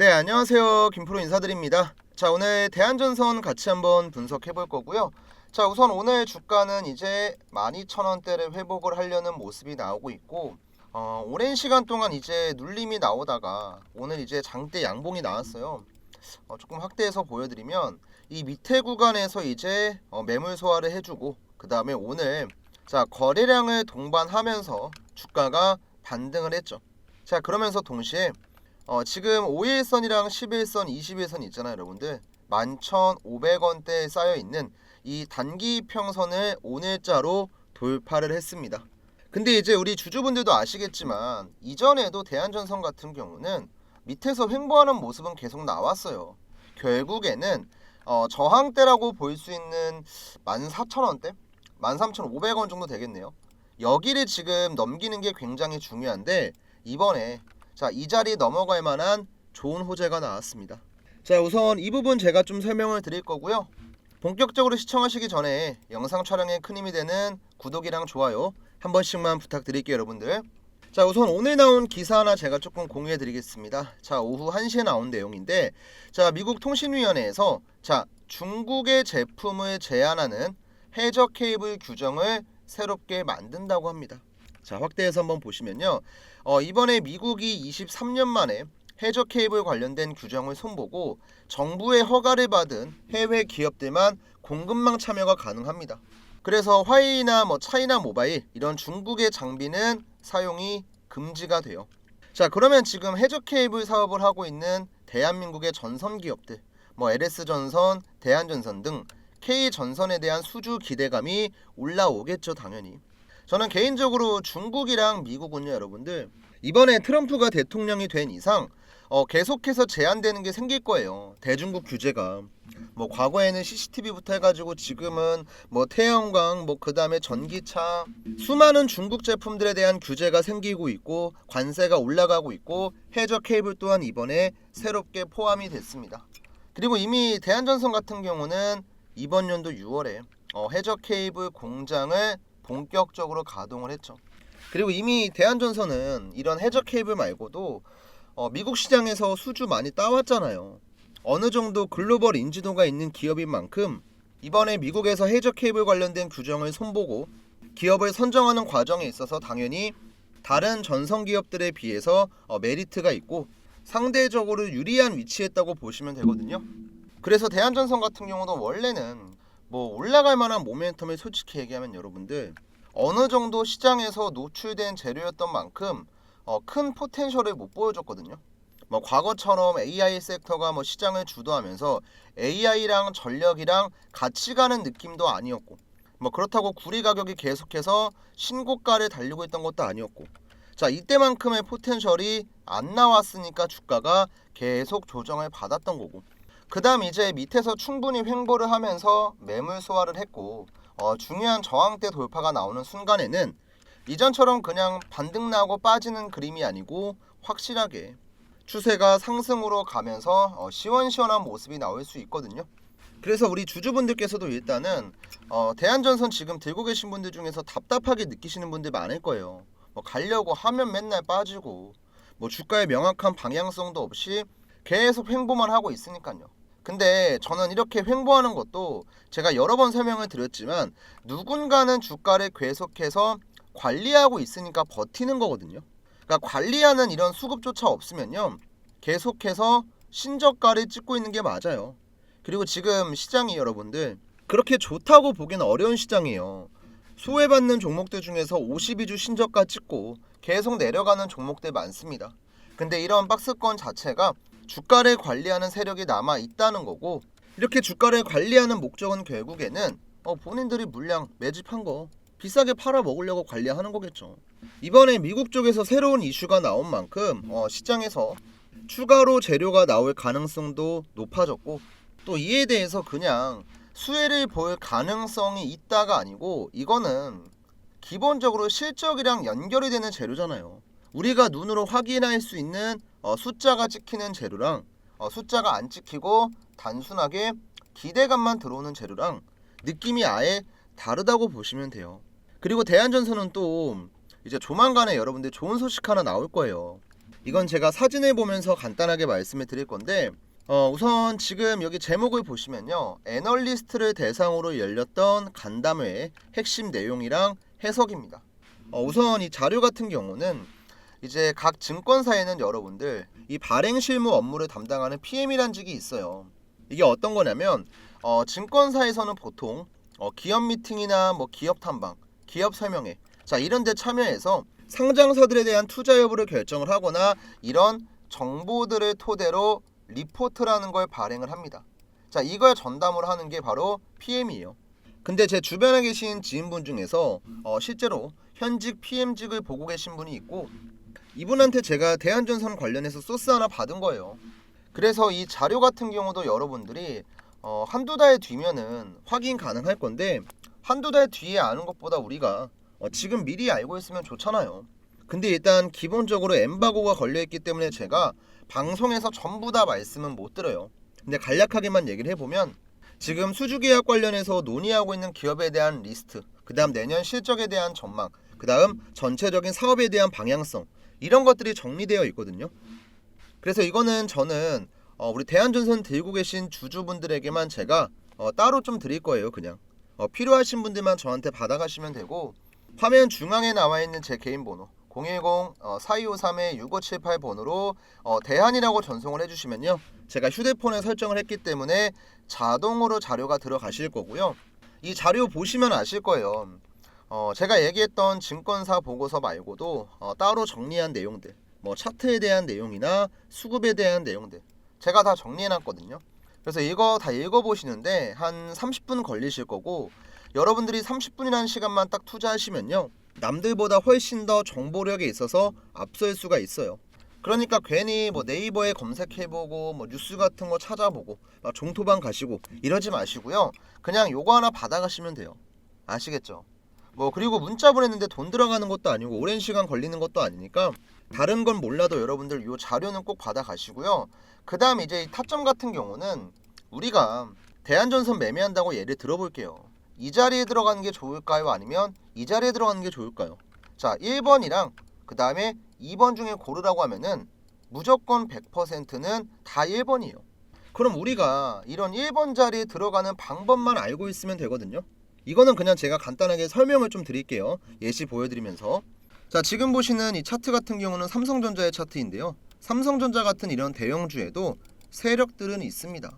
네, 안녕하세요. 김프로 인사드립니다. 자, 오늘 대한전선 같이 한번 분석해 볼 거고요. 자, 우선 오늘 주가는 이제 12,000원대를 회복을 하려는 모습이 나오고 있고 어, 오랜 시간 동안 이제 눌림이 나오다가 오늘 이제 장대 양봉이 나왔어요. 어, 조금 확대해서 보여드리면 이 밑에 구간에서 이제 어, 매물 소화를 해주고 그 다음에 오늘 자 거래량을 동반하면서 주가가 반등을 했죠. 자 그러면서 동시에 어, 지금 5일선이랑 11선, 21선 있잖아요, 여러분들. 11,500원대에 쌓여 있는 이 단기 평선을 오늘자로 돌파를 했습니다. 근데 이제 우리 주주분들도 아시겠지만 이전에도 대한전선 같은 경우는 밑에서 횡보하는 모습은 계속 나왔어요. 결국에는 어, 저항대라고 볼 수 있는 14,000원대, 13,500원 정도 되겠네요. 여기를 지금 넘기는 게 굉장히 중요한데 이번에 자, 이 자리 넘어갈 만한 좋은 호재가 나왔습니다. 자, 우선 이 부분 제가 좀 설명을 드릴 거고요. 본격적으로 시청하시기 전에 영상 촬영에 큰 힘이 되는 구독이랑 좋아요 한 번씩만 부탁드릴게요, 여러분들. 자, 우선 오늘 나온 기사 하나 제가 조금 공유해 드리겠습니다. 자, 오후 1시에 나온 내용인데 자, 미국 통신위원회에서 자, 중국의 제품을 제한하는 해적 케이블 규정을 새롭게 만든다고 합니다. 자, 확대해서 한번 보시면요. 어, 이번에 미국이 23년 만에 해저 케이블 관련된 규정을 손보고 정부의 허가를 받은 해외 기업들만 공급망 참여가 가능합니다. 그래서 화웨이나 뭐 차이나 모바일 이런 중국의 장비는 사용이 금지가 돼요. 자 그러면 지금 해저 케이블 사업을 하고 있는 대한민국의 전선 기업들 뭐 LS 전선, 대한전선 등 K 전선에 대한 수주 기대감이 올라오겠죠 당연히. 저는 개인적으로 중국이랑 미국은요 여러분들. 이번에 트럼프가 대통령이 된 이상 어, 계속해서 제한되는 게 생길 거예요. 대중국 규제가. 뭐 과거에는 CCTV부터 해가지고 지금은 뭐 태양광 뭐 그 다음에 전기차. 수많은 중국 제품들에 대한 규제가 생기고 있고 관세가 올라가고 있고 해저 케이블 또한 이번에 새롭게 포함이 됐습니다. 그리고 이미 대한전선 같은 경우는 이번 연도 6월에 어, 해저 케이블 공장을 본격적으로 가동을 했죠. 그리고 이미 대한전선은 이런 해저 케이블 말고도 어, 미국 시장에서 수주 많이 따왔잖아요. 어느 정도 글로벌 인지도가 있는 기업인 만큼 이번에 미국에서 해저 케이블 관련된 규정을 손보고 기업을 선정하는 과정에 있어서 당연히 다른 전선 기업들에 비해서 어, 메리트가 있고 상대적으로 유리한 위치했다고 보시면 되거든요. 그래서 대한전선 같은 경우도 원래는 뭐 올라갈 만한 모멘텀을 솔직히 얘기하면 여러분들 어느 정도 시장에서 노출된 재료였던 만큼 어, 큰 포텐셜을 못 보여줬거든요. 뭐 과거처럼 AI 섹터가 뭐 시장을 주도하면서 AI랑 전력이랑 같이 가는 느낌도 아니었고 뭐 그렇다고 구리 가격이 계속해서 신고가를 달리고 있던 것도 아니었고 자 이때만큼의 포텐셜이 안 나왔으니까 주가가 계속 조정을 받았던 거고 그 다음 이제 밑에서 충분히 횡보를 하면서 매물 소화를 했고 어, 중요한 저항대 돌파가 나오는 순간에는 이전처럼 그냥 반등 나고 빠지는 그림이 아니고 확실하게 추세가 상승으로 가면서 어, 시원시원한 모습이 나올 수 있거든요. 그래서 우리 주주분들께서도 일단은 어, 대한전선 지금 들고 계신 분들 중에서 답답하게 느끼시는 분들 많을 거예요. 뭐 가려고 하면 맨날 빠지고 뭐 주가의 명확한 방향성도 없이 계속 횡보만 하고 있으니까요. 근데 저는 이렇게 횡보하는 것도 제가 여러 번 설명을 드렸지만 누군가는 주가를 계속해서 관리하고 있으니까 버티는 거거든요. 그러니까 관리하는 이런 수급조차 없으면요. 계속해서 신저가를 찍고 있는 게 맞아요. 그리고 지금 시장이 여러분들 그렇게 좋다고 보기는 어려운 시장이에요. 수혜받는 종목들 중에서 52주 신저가 찍고 계속 내려가는 종목들 많습니다. 근데 이런 박스권 자체가 주가를 관리하는 세력이 남아 있다는 거고 이렇게 주가를 관리하는 목적은 결국에는 어, 본인들이 물량 매집한 거 비싸게 팔아 먹으려고 관리하는 거겠죠. 이번에 미국 쪽에서 새로운 이슈가 나온 만큼 어, 시장에서 추가로 재료가 나올 가능성도 높아졌고 또 이에 대해서 그냥 수혜를 볼 가능성이 있다가 아니고 이거는 기본적으로 실적이랑 연결이 되는 재료잖아요. 우리가 눈으로 확인할 수 있는 어, 숫자가 찍히는 재료랑 어, 숫자가 안 찍히고 단순하게 기대감만 들어오는 재료랑 느낌이 아예 다르다고 보시면 돼요. 그리고 대한전선은 또 이제 조만간에 여러분들 좋은 소식 하나 나올 거예요. 이건 제가 사진을 보면서 간단하게 말씀을 드릴 건데 어, 우선 지금 여기 제목을 보시면요. 애널리스트를 대상으로 열렸던 간담회의 핵심 내용이랑 해석입니다. 어, 우선 이 자료 같은 경우는 이제 각 증권사에는 여러분들 이 발행 실무 업무를 담당하는 PM이란 직이 있어요. 이게 어떤 거냐면 어, 증권사에서는 보통 어, 기업 미팅이나 뭐 기업 탐방, 기업 설명회 자 이런 데 참여해서 상장사들에 대한 투자 여부를 결정을 하거나 이런 정보들을 토대로 리포트라는 걸 발행을 합니다. 자 이걸 전담으로 하는 게 바로 PM이에요. 근데 제 주변에 계신 지인분 중에서 어, 실제로 현직 PM직을 보고 계신 분이 있고 이분한테 제가 대한전선 관련해서 소스 하나 받은 거예요. 그래서 이 자료 같은 경우도 여러분들이 어, 한두 달 뒤면은 확인 가능할 건데 한두 달 뒤에 아는 것보다 우리가 어, 지금 미리 알고 있으면 좋잖아요. 근데 일단 기본적으로 엠바고가 걸려 있기 때문에 제가 방송에서 전부 다 말씀은 못 드려요. 근데 간략하게만 얘기를 해보면 지금 수주계약 관련해서 논의하고 있는 기업에 대한 리스트, 그 다음 내년 실적에 대한 전망, 그 다음 전체적인 사업에 대한 방향성 이런 것들이 정리되어 있거든요. 그래서 이거는 저는 어, 우리 대한전선 들고 계신 주주분들에게만 제가 어, 따로 좀 드릴 거예요, 그냥. 어, 필요하신 분들만 저한테 받아가시면 되고 화면 중앙에 나와 있는 제 개인 번호 010-4253-6578 번호로 어, 대한이라고 전송을 해주시면요. 제가 휴대폰에 설정을 했기 때문에 자동으로 자료가 들어가실 거고요. 이 자료 보시면 아실 거예요. 어, 제가 얘기했던 증권사 보고서 말고도 어, 따로 정리한 내용들, 뭐 차트에 대한 내용이나 수급에 대한 내용들 제가 다 정리해놨거든요. 그래서 이거 다 읽어보시는데 한 30분 걸리실 거고 여러분들이 30분이라는 시간만 딱 투자하시면요. 남들보다 훨씬 더 정보력에 있어서 앞설 수가 있어요. 그러니까 괜히 뭐 네이버에 검색해보고 뭐 뉴스 같은 거 찾아보고 막 종토방 가시고 이러지 마시고요. 그냥 요거 하나 받아가시면 돼요. 아시겠죠? 뭐 그리고 문자 보냈는데 돈 들어가는 것도 아니고 오랜 시간 걸리는 것도 아니니까 다른 건 몰라도 여러분들 요 자료는 꼭 받아가시고요. 그 다음 이제 이 타점 같은 경우는 우리가 대한전선 매매한다고 예를 들어볼게요. 이 자리에 들어가는 게 좋을까요? 아니면 이 자리에 들어가는 게 좋을까요? 자, 1번이랑 그 다음에 2번 중에 고르라고 하면은 무조건 100%는 다 1번이에요. 그럼 우리가 이런 1번 자리에 들어가는 방법만 알고 있으면 되거든요. 이거는 그냥 제가 간단하게 설명을 좀 드릴게요. 예시 보여드리면서. 자, 지금 보시는 이 차트 같은 경우는 삼성전자의 차트인데요. 삼성전자 같은 이런 대형주에도 세력들은 있습니다.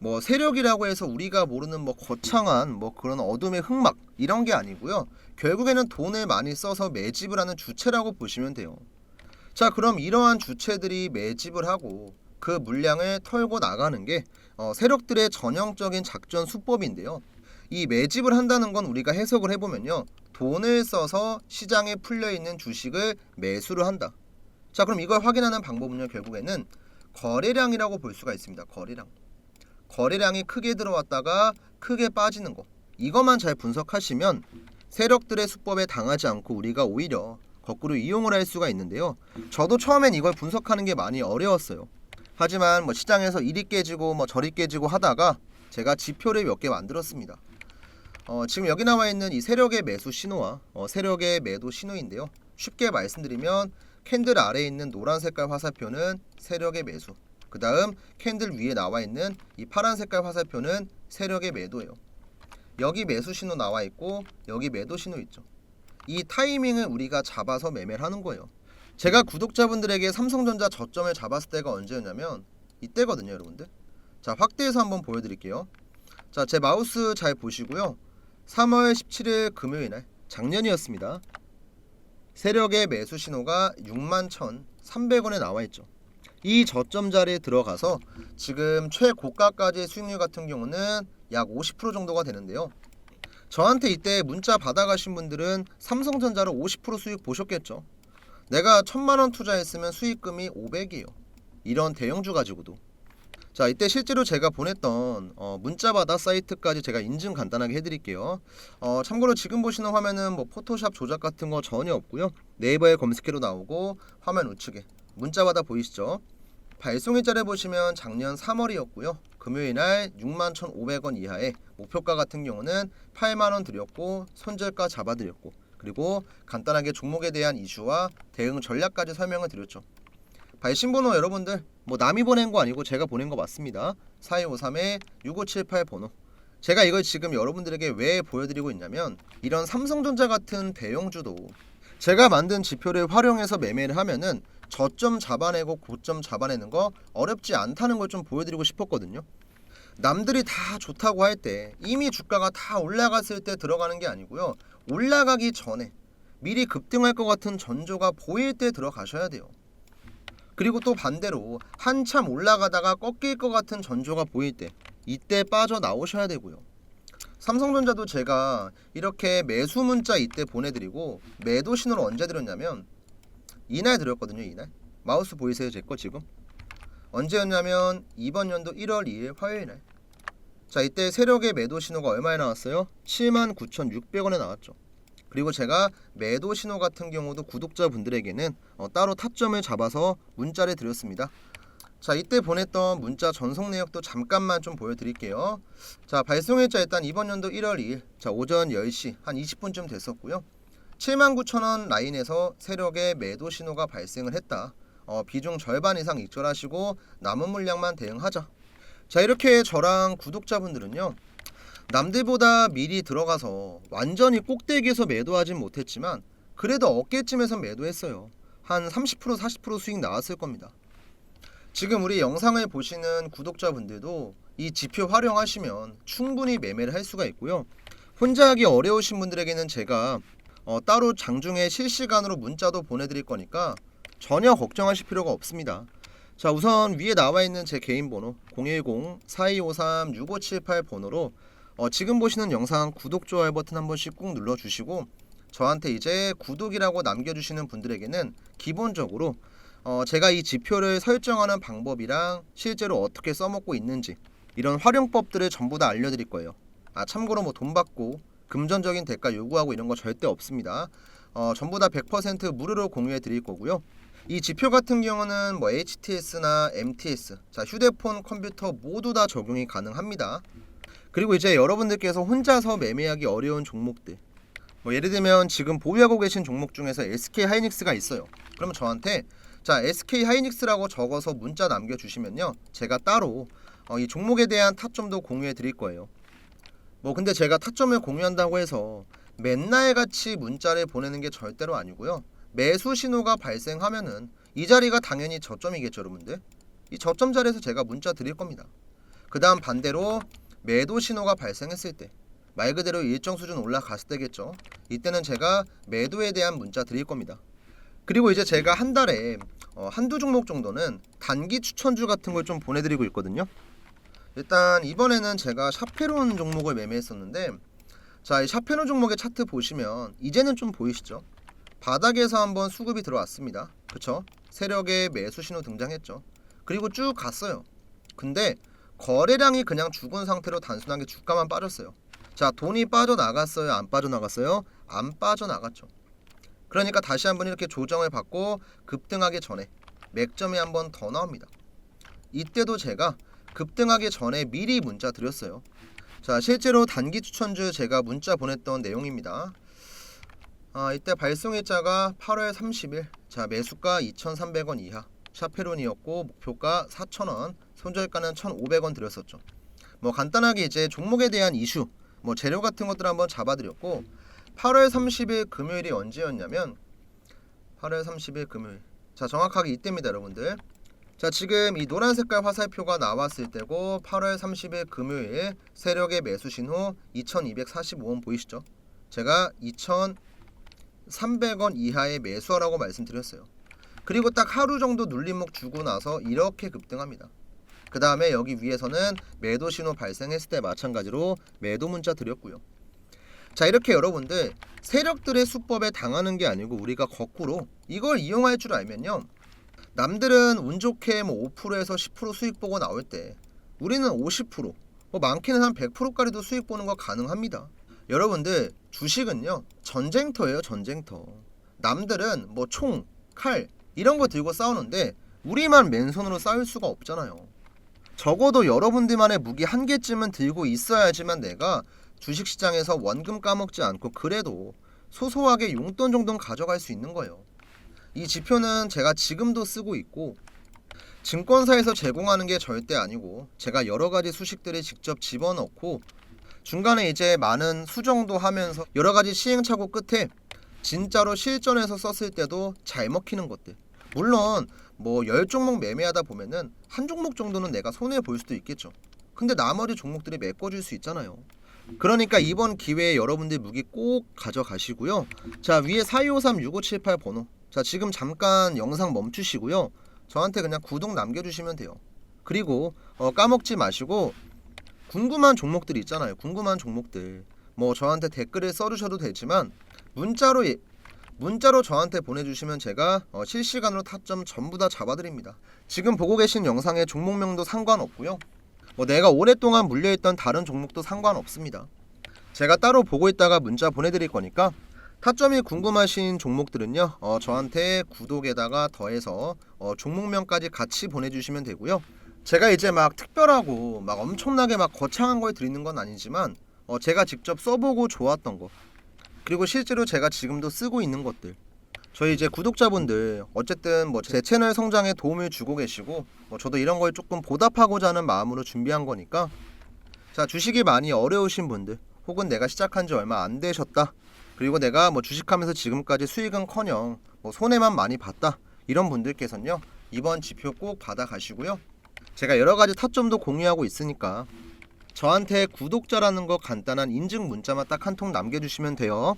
뭐 세력이라고 해서 우리가 모르는 뭐 거창한 뭐 그런 어둠의 흑막 이런 게 아니고요. 결국에는 돈을 많이 써서 매집을 하는 주체라고 보시면 돼요. 자, 그럼 이러한 주체들이 매집을 하고 그 물량을 털고 나가는 게 어, 세력들의 전형적인 작전 수법인데요. 이 매집을 한다는 건 우리가 해석을 해보면요. 돈을 써서 시장에 풀려 있는 주식을 매수를 한다. 자, 그럼 이걸 확인하는 방법은요. 결국에는 거래량이라고 볼 수가 있습니다. 거래량. 거래량이 크게 들어왔다가 크게 빠지는 거. 이것만 잘 분석하시면 세력들의 수법에 당하지 않고 우리가 오히려 거꾸로 이용을 할 수가 있는데요. 저도 처음엔 이걸 분석하는 게 많이 어려웠어요. 하지만 뭐 시장에서 이리 깨지고 뭐 저리 깨지고 하다가 제가 지표를 몇 개 만들었습니다. 어, 지금 여기 나와 있는 이 세력의 매수 신호와 어, 세력의 매도 신호인데요. 쉽게 말씀드리면 캔들 아래에 있는 노란 색깔 화살표는 세력의 매수. 그 다음 캔들 위에 나와 있는 이 파란 색깔 화살표는 세력의 매도예요. 여기 매수 신호 나와 있고 여기 매도 신호 있죠. 이 타이밍을 우리가 잡아서 매매를 하는 거예요. 제가 구독자분들에게 삼성전자 저점을 잡았을 때가 언제였냐면 이때거든요, 여러분들. 자, 확대해서 한번 보여드릴게요. 자, 제 마우스 잘 보시고요. 3월 17일 금요일 날 작년이었습니다. 세력의 매수 신호가 61,300원에 나와 있죠. 이 저점 자리에 들어가서 지금 최고가까지의 수익률 같은 경우는 약 50% 정도가 되는데요. 저한테 이때 문자 받아가신 분들은 삼성전자로 50% 수익 보셨겠죠. 내가 천만 원 투자했으면 수익금이 500이에요. 이런 대형주 가지고도. 자 이때 실제로 제가 보냈던 어, 문자받아 사이트까지 제가 인증 간단하게 해드릴게요. 어, 참고로 지금 보시는 화면은 뭐 포토샵 조작 같은 거 전혀 없고요. 네이버에 검색해도 나오고 화면 우측에 문자받아 보이시죠? 발송일자를 보시면 작년 3월이었고요. 금요일 날 61,500원 이하에 목표가 같은 경우는 8만 원 드렸고 손절가 잡아드렸고 그리고 간단하게 종목에 대한 이슈와 대응 전략까지 설명을 드렸죠. 발신번호 여러분들 뭐 남이 보낸 거 아니고 제가 보낸 거 맞습니다. 4253에 6578 번호. 제가 이걸 지금 여러분들에게 왜 보여드리고 있냐면 이런 삼성전자 같은 대형주도 제가 만든 지표를 활용해서 매매를 하면은 저점 잡아내고 고점 잡아내는 거 어렵지 않다는 걸 좀 보여드리고 싶었거든요. 남들이 다 좋다고 할 때 이미 주가가 다 올라갔을 때 들어가는 게 아니고요. 올라가기 전에 미리 급등할 것 같은 전조가 보일 때 들어가셔야 돼요. 그리고 또 반대로 한참 올라가다가 꺾일 것 같은 전조가 보일 때 이때 빠져 나오셔야 되고요. 삼성전자도 제가 이렇게 매수 문자 이때 보내드리고 매도 신호를 언제 드렸냐면 이날 드렸거든요. 이날 마우스 보이세요 제 거 지금 언제였냐면 이번 연도 1월 2일 화요일 날. 자 이때 세력의 매도 신호가 얼마에 나왔어요? 79,600원에 나왔죠. 그리고 제가 매도 신호 같은 경우도 구독자분들에게는 어, 따로 타점을 잡아서 문자를 드렸습니다. 자 이때 보냈던 문자 전송 내역도 잠깐만 좀 보여드릴게요. 자 발송일자 일단 이번 연도 1월 2일 자 오전 10시 한 20분쯤 됐었고요. 79,000원 라인에서 세력의 매도 신호가 발생을 했다. 어, 비중 절반 이상 익절하시고 남은 물량만 대응하자. 자 이렇게 저랑 구독자분들은요. 남들보다 미리 들어가서 완전히 꼭대기에서 매도하진 못했지만 그래도 어깨쯤에서 매도했어요. 한 30% 40% 수익 나왔을 겁니다. 지금 우리 영상을 보시는 구독자분들도 이 지표 활용하시면 충분히 매매를 할 수가 있고요. 혼자 하기 어려우신 분들에게는 제가 어, 따로 장중에 실시간으로 문자도 보내드릴 거니까 전혀 걱정하실 필요가 없습니다. 자 우선 위에 나와 있는 제 개인 번호 010-4253-6578 번호로 어, 지금 보시는 영상 구독 좋아요 버튼 한 번씩 꾹 눌러주시고 저한테 이제 구독이라고 남겨주시는 분들에게는 기본적으로 어, 제가 이 지표를 설정하는 방법이랑 실제로 어떻게 써먹고 있는지 이런 활용법들을 전부 다 알려드릴 거예요. 아 참고로 뭐 돈 받고 금전적인 대가 요구하고 이런 거 절대 없습니다. 어, 전부 다 100% 무료로 공유해 드릴 거고요. 이 지표 같은 경우는 뭐 HTS나 MTS, 자 휴대폰, 컴퓨터 모두 다 적용이 가능합니다. 그리고 이제 여러분들께서 혼자서 매매하기 어려운 종목들, 뭐 예를 들면 지금 보유하고 계신 종목 중에서 SK 하이닉스가 있어요. 그러면 저한테 자 SK 하이닉스라고 적어서 문자 남겨주시면요, 제가 따로 어, 이 종목에 대한 타점도 공유해 드릴 거예요. 뭐 근데 제가 타점을 공유한다고 해서 맨날 같이 문자를 보내는 게 절대로 아니고요. 매수 신호가 발생하면은 이 자리가 당연히 저점이겠죠, 여러분들. 이 저점 자리에서 제가 문자 드릴 겁니다. 그다음 반대로 매도 신호가 발생했을 때 말 그대로 일정 수준 올라갔을 때겠죠. 이때는 제가 매도에 대한 문자 드릴 겁니다. 그리고 이제 제가 한 달에 어, 한두 종목 정도는 단기 추천주 같은 걸 좀 보내드리고 있거든요. 일단 이번에는 제가 샤페론 종목을 매매했었는데 자, 이 샤페론 종목의 차트 보시면 이제는 좀 보이시죠? 바닥에서 한번 수급이 들어왔습니다. 그쵸? 세력의 매수 신호 등장했죠. 그리고 쭉 갔어요. 근데 거래량이 그냥 죽은 상태로 단순하게 주가만 빠졌어요. 자, 돈이 빠져나갔어요? 안 빠져나갔어요? 안 빠져나갔죠. 그러니까 다시 한번 이렇게 조정을 받고 급등하기 전에 맥점이 한 번 더 나옵니다. 이때도 제가 급등하기 전에 미리 문자 드렸어요. 자, 실제로 단기 추천주 제가 문자 보냈던 내용입니다. 아, 이때 발송일자가 8월 30일. 자, 매수가 2,300원 이하. 샤페론이었고 목표가 4,000원, 손절가는 1,500원 드렸었죠. 뭐 간단하게 이제 종목에 대한 이슈, 뭐 재료 같은 것들 한번 잡아드렸고 8월 30일 금요일이 언제였냐면 8월 30일 금요일. 자, 정확하게 이때입니다, 여러분들. 자, 지금 이 노란 색깔 화살표가 나왔을 때고 8월 30일 금요일 세력의 매수 신호 2,245원 보이시죠? 제가 2,300원 이하의 매수하라고 말씀드렸어요. 그리고 딱 하루 정도 눌림목 주고 나서 이렇게 급등합니다. 그 다음에 여기 위에서는 매도 신호 발생했을 때 마찬가지로 매도 문자 드렸고요. 자 이렇게 여러분들 세력들의 수법에 당하는 게 아니고 우리가 거꾸로 이걸 이용할 줄 알면요. 남들은 운 좋게 뭐 5%에서 10% 수익 보고 나올 때 우리는 50%, 뭐 많게는 한 100%까지도 수익 보는 거 가능합니다. 여러분들 주식은요 전쟁터예요 전쟁터. 남들은 뭐 총, 칼 이런 거 들고 싸우는데 우리만 맨손으로 싸울 수가 없잖아요. 적어도 여러분들만의 무기 한 개쯤은 들고 있어야지만 내가 주식시장에서 원금 까먹지 않고 그래도 소소하게 용돈 정도는 가져갈 수 있는 거예요. 이 지표는 제가 지금도 쓰고 있고 증권사에서 제공하는 게 절대 아니고 제가 여러 가지 수식들을 직접 집어넣고 중간에 이제 많은 수정도 하면서 여러 가지 시행착오 끝에 진짜로 실전에서 썼을 때도 잘 먹히는 것들. 물론 뭐열 종목 매매하다 보면은 한 종목 정도는 내가 손해 볼 수도 있겠죠. 근데 나머지 종목들이 메꿔줄 수 있잖아요. 그러니까 이번 기회에 여러분들 무기 꼭 가져가시고요. 자 위에 42536578 번호. 자 지금 잠깐 영상 멈추시고요. 저한테 그냥 구독 남겨주시면 돼요. 그리고 어, 까먹지 마시고 궁금한 종목들 있잖아요. 궁금한 종목들. 뭐 저한테 댓글을 써주셔도 되지만 문자로 예- 문자로 저한테 보내주시면 제가 어, 실시간으로 타점 전부 다 잡아드립니다. 지금 보고 계신 영상의 종목명도 상관없고요. 뭐 내가 오랫동안 물려있던 다른 종목도 상관없습니다. 제가 따로 보고 있다가 문자 보내드릴 거니까 타점이 궁금하신 종목들은요 어, 저한테 구독에다가 더해서 어, 종목명까지 같이 보내주시면 되고요. 제가 이제 막 특별하고 막 엄청나게 막 거창한 걸 드리는 건 아니지만 어, 제가 직접 써보고 좋았던 거 그리고 실제로 제가 지금도 쓰고 있는 것들. 저희 이제 구독자분들 어쨌든 뭐 제 채널 성장에 도움을 주고 계시고 뭐 저도 이런 걸 조금 보답하고자 하는 마음으로 준비한 거니까. 자 주식이 많이 어려우신 분들 혹은 내가 시작한 지 얼마 안 되셨다. 그리고 내가 뭐 주식하면서 지금까지 수익은커녕 뭐 손해만 많이 봤다. 이런 분들께서는요 이번 지표 꼭 받아 가시고요. 제가 여러 가지 타점도 공유하고 있으니까 저한테 구독자라는 거 간단한 인증 문자만 딱 한 통 남겨주시면 돼요.